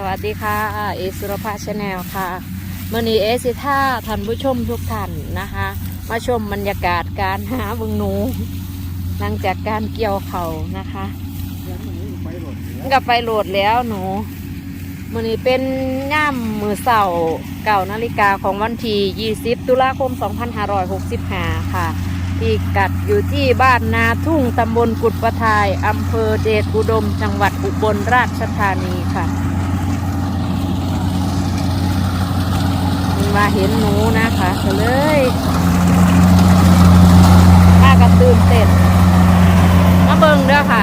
สวัสดีค่ะ เอสุรภาชแนลค่ะมื่อนี้เอสิท่าท่านผู้ชมทุกท่านนะคะ มาชมบรรยากาศการหาบึงหนูหลังจากการเกี่ยวเขานะคะก็ไปโหลดแล้วหนูมื่อนี้เป็นย่ามมือเสาเก่านาฬิกาของวันที่20 ตุลาคม 2565 ค่ะ ที่กัดอยู่ที่บ้านนาทุ่งตำบลกุดประทายอำเภอเดชอุดม จังหวัดอุบลราชธานีค่ะ มาเห็นหนูนะคะก็เลยป้าก็ตื่นเต้นมาเบิ่งเด้อค่ะ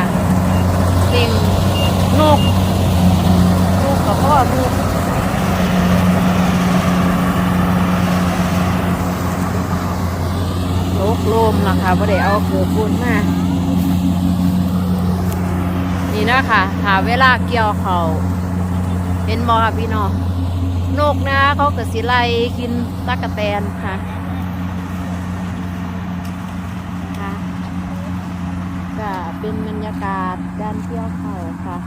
ลิงนกนกกับพ่อนกลกโลมล่ะค่ะบ่ได้เอาเกือบบุญมานี่นะคะหาเวลาเกี่ยวเขาเห็นบอค่ะพี่น้อง นกนะเขาเกระสิไลกินตะกะแตนค่ะนะคะก็เป็นบรรยากาศการเกี่ยวเขาค่ะ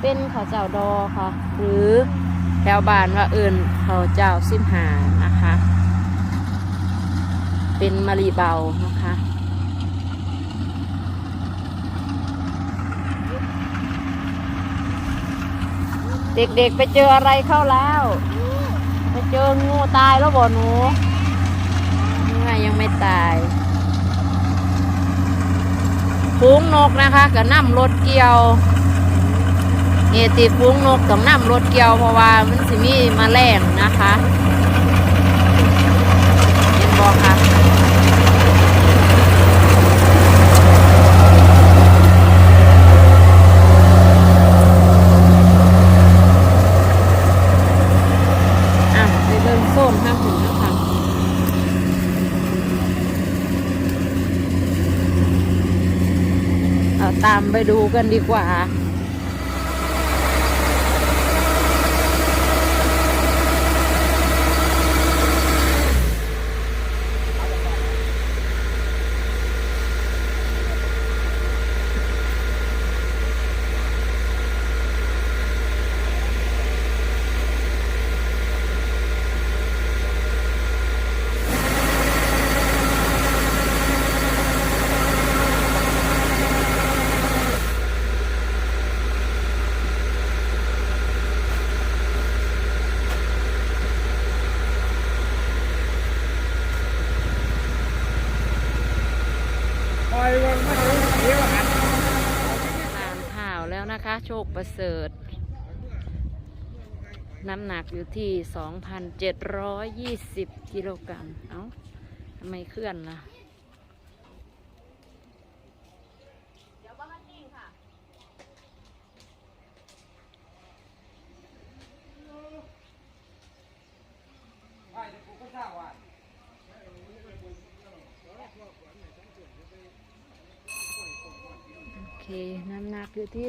เป็นเขาเจ้าดอค่ะ หรือแถวบ้านว่าเอื่นเขาเจ้าซิมหานะคะ เป็นมะรีเบานะคะ เด็กๆไปเจออะไรเข้าแล้ว ไปเจองูตายแล้วบ่หนูนี่ไงยังไม่ตายฟูงนกนะคะกับน้ำรถเกี่ยวเอติฟูงนกกับน้ำรถเกี่ยวเพราะว่ามันสิมีมาแรงนะคะเห็นบอกค่ะไปเบิ่งส้มห้ามถึงนะคะเอา ตามไปดูกันดีกว่า คอยวันไม่รู้เดี๋ยวหัน อ่านข่าวแล้ว นะคะ โชคประเสริฐ น้ำหนักอยู่ที่ 2,720 กิโลกรัม เอ้าทำไมเคลื่อนล่ะ ไอ้กูก็ทราบว่า โอเค น้ำหนักอยู่ที่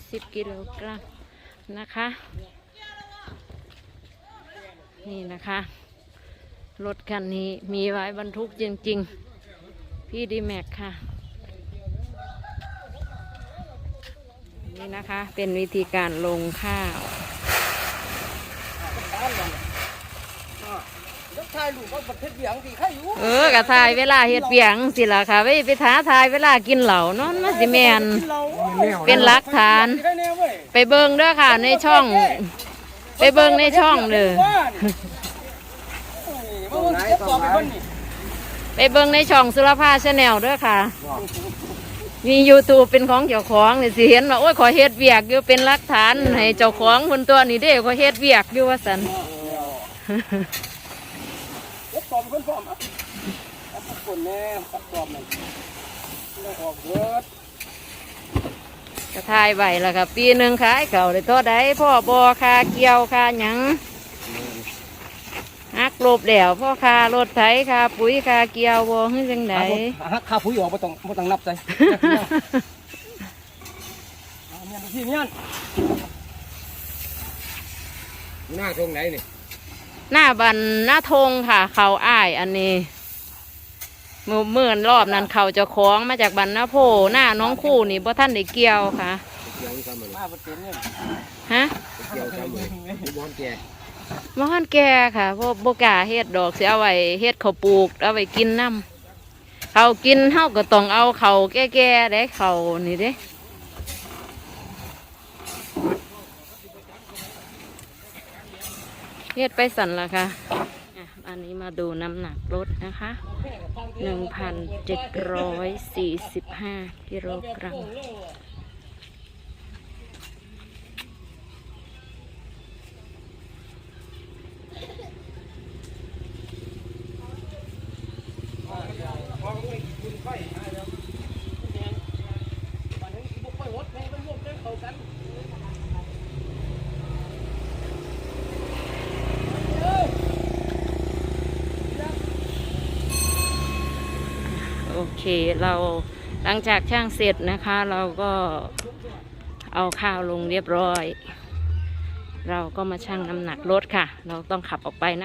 2,720 กิโลกรัมนะคะ นี่นะคะ รถคันนี้มีไว้บรรทุกจริงๆ พี่ดีแม็กค่ะ นี่นะคะเป็นวิธีการลงข้าว แล้วชายลูกก็ประเทศเบียงสิใครอยู่เออกะทายเวลาเฮ็ดเบียงสิล่ะค่ะไปไปท้าทายเวลากินเหล่าเนอนมาสิแมนเราเป็นหลักฐาน ได้แน่เว้ยไปเบิ่งเด้อค่ะในช่อง ไปเบิ่งในช่องเลยว่านี่เก็บต่อไปคนนี่ไปเบิ่งในช่องสุรภาชาแนลด้วยค่ะ มี YouTube เป็นของเจ้าของนี่สิเห็นว่าโอ้ยขอเฮ็ดเวียกอยู่เป็นหลักฐานให้เจ้าของคนตัวนี้เด้ขอเฮ็ดเวียกอยู่ว่าสัน คนพร้อมอะเอาทุกคนแน่ตัดต่อมันได้ออกเบิดกระทายใบแล้วค่ะปีหนึ่งขายเก่าเลยตัวใดพ่อบอคาเกี่ยวคาหยังฮักลบแล้วพ่อคารถไถคาปุ๋ยคาเกี่ยวบ่ฮึจังไดหักคาปุ๋ยออกม่ต้องม่ต้องนับใจเอาเมียนที่เมียนหน้าตรงไหนนี่ หน้าบันหน้าทงค่ะ เขาอ้ายอันนี้มือมื่นรอบนั้นเขาเจะคล้าของมาจากบันหน้าโพหน้าน้องคู่นี่พ่ท่านได้เกี่ยวค่ะเเกี่ยวกันมันมาเปอร์เซ็นต์เนี่ยฮะเกี่ยวกันเลยที่บ้านแกมหันแก่ค่ะเพราะบกล้าเฮ็ดดอกสิเอาไว้เฮ็ดข้าวปลูกเอาไว้กินน้ำเขาวกินเฮาก็ต้องเอาเขาวแก่ๆได้เขาวนี่เด้ เฮ็ดไปสั่นละค่ะอะอันนี้มาดูน้ำหนักรถนะคะหนึ่งพันเจ็ดร้อยสี่สิบห้ากิโลกรัม โอเค เราหลังจากช่างเสร็จนะคะ เราก็เอาข้าวลงเรียบร้อย เราก็มาชั่งน้ำหนักรถค่ะ เราต้องขับออกไปนะ